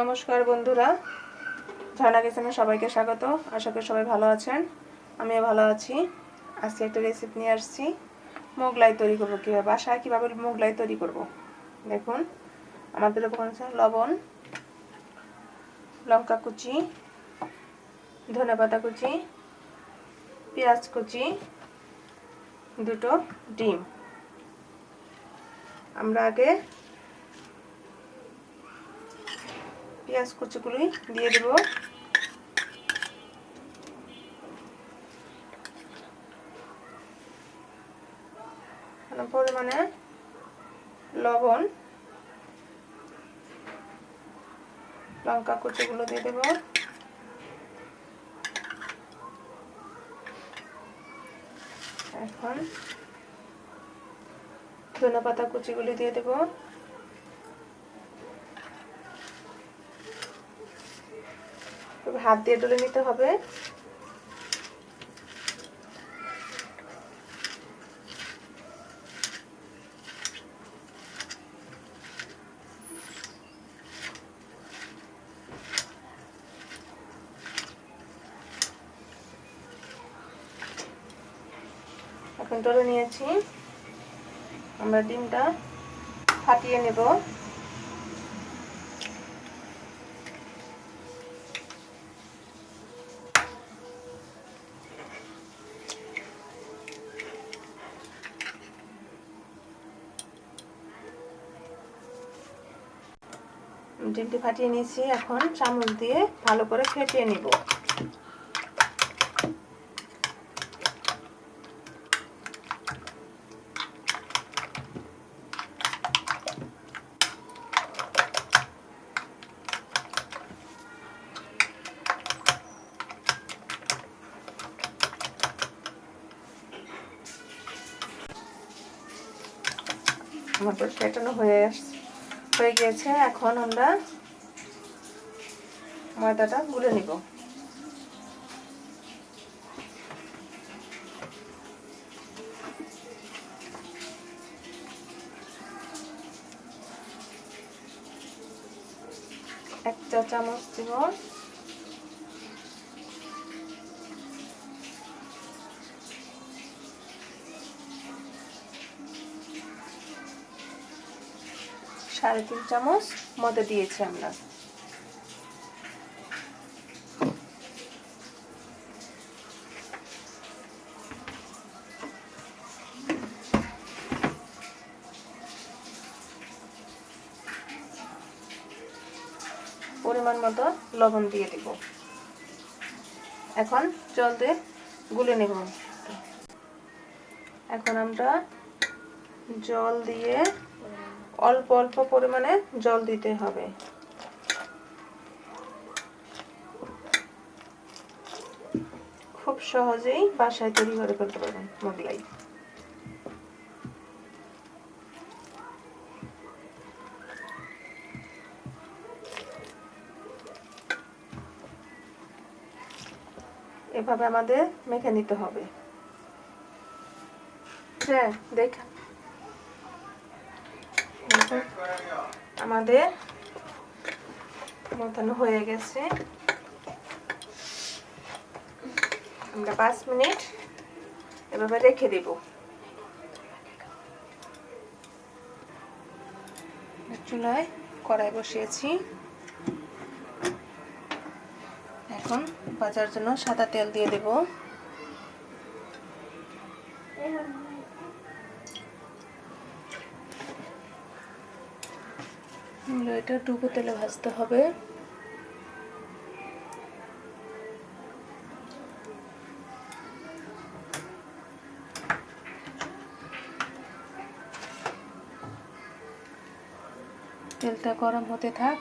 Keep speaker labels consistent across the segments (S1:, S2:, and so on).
S1: নমস্কার বন্ধুরা। ঝর্ণা কিচেনে সবাইকে স্বাগত। আশা করি সবাই ভালো আছেন। আমিও ভালো আছি। আজকে একটা রেসিপি নিয়ে আসছি। মোগলাই তৈরি করব কীভাবে, বাসায় কীভাবে মোগলাই তৈরি করব। দেখুন, আমাদের উপকরণ আছে লবণ, লঙ্কা কুচি, ধনে পাতা কুচি, পেঁয়াজ কুচি, দুটো ডিম। আমরা আগে পেঁয়াজ কুচিগুলি দিয়ে দেব। পরিমাণে লবণ, লঙ্কা কুচিগুলো দিয়ে দেব। এখন ধনে পাতা কুচিগুলি দিয়ে দেবো। হাত দিয়ে ডলে নিতে হবে। এখন ডলে নিয়েছি। আমরা ডিমটা ফাটিয়ে নেব। ডিমটি ফাটিয়ে নিয়েছি। এখন চামচ দিয়ে ভালো করে ফেটিয়ে নিব। আমার ফেটানো হয়ে হয়ে গিয়েছে এখন আমরা ময়দাটা গুলে নিব। এক চা চামচ দিব। সাড়ে তিন চামচ মতো দিয়েছি আমরা। পরিমাণ মতো লবণ দিয়ে দিব। এখন জল দিয়ে গুলে নেব। এখন আমরা জল দিয়ে অল্প অল্প পরিমাণে জল দিতে হবে। খুব সহজেই বাসায় তৈরি করে ফেলতে পারবেন মোগলাই। এভাবে আমাদের মেখে নিতে হবে। হ্যাঁ দেখা আমাদের মতন হয়ে গেছে। আমরা পাঁচ মিনিট এভাবে রেখে দেব। চুলায় কড়াই বসিয়েছি। এখন বাজার জন্য সাদা তেল দিয়ে দেব। এটা ডুবো তেলে ভাজতে হবে। তেলটা গরম হতে থাক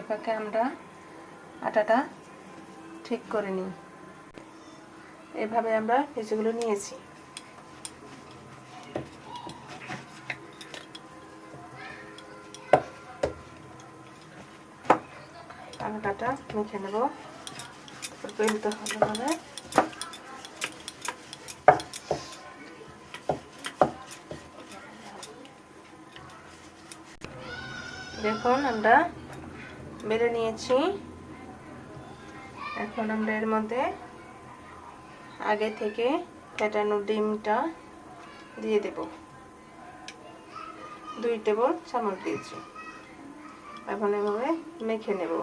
S1: এপাকে আমরা আটাটা ঠিক করে নিই। এভাবে আমরা ভেজেগুলো নিয়েছি। আটাটা মেখে নেব। বেলতে হবে মানে দেখুন আমরা বেড়ে নিয়েছি। এখন আমরা এর মধ্যে আগে থেকে ফেটানো ডিমটা দিয়ে দেব। দুই টেবিল চামচ দিয়েছি। এখন এভাবে মেখে নেব।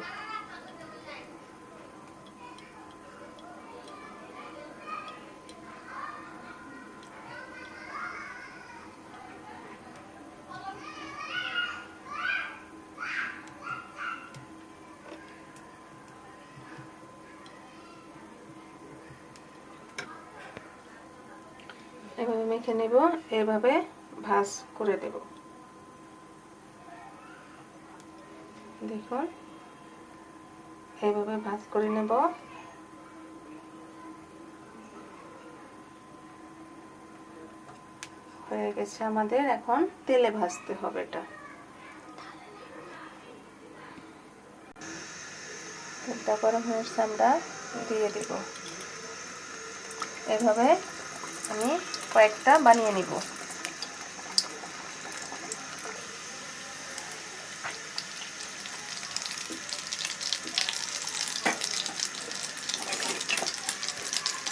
S1: এভাবে মেখে নেব, এভাবে ভাজ করে দেব। দেখুন, এভাবে ভাজ করে নেব। হয়ে গেছে আমাদের এখন তেলে ভাজতে হবে এটা। তেলটা গরম হয়েছে আমরা দিয়ে দিব। এভাবে আমি কয়েকটা বানিয়ে নিব।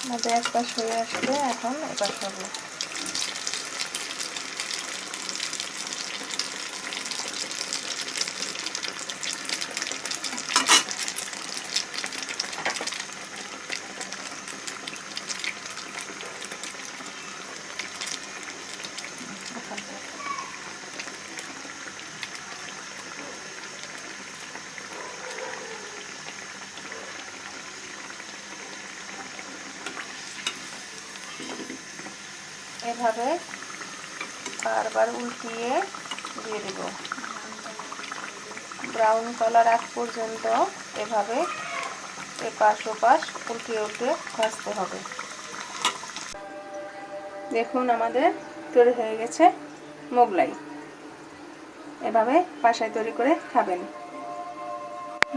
S1: আমাদের এক পাশ হয়ে আসবে এখন এপাশ হবে এভাবে বারবার উল্টিয়ে দিয়ে দেব। ব্রাউন কালার আগ পর্যন্ত এভাবে এপাশ ওপাশ উল্টিয়ে উল্টে ভাজতে হবে। দেখুন আমাদের তৈরি হয়ে গেছে মোগলাই। এভাবে বাসায় তৈরি করে খাবেন।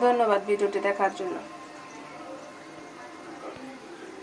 S1: ধন্যবাদ ভিডিওটি দেখার জন্য।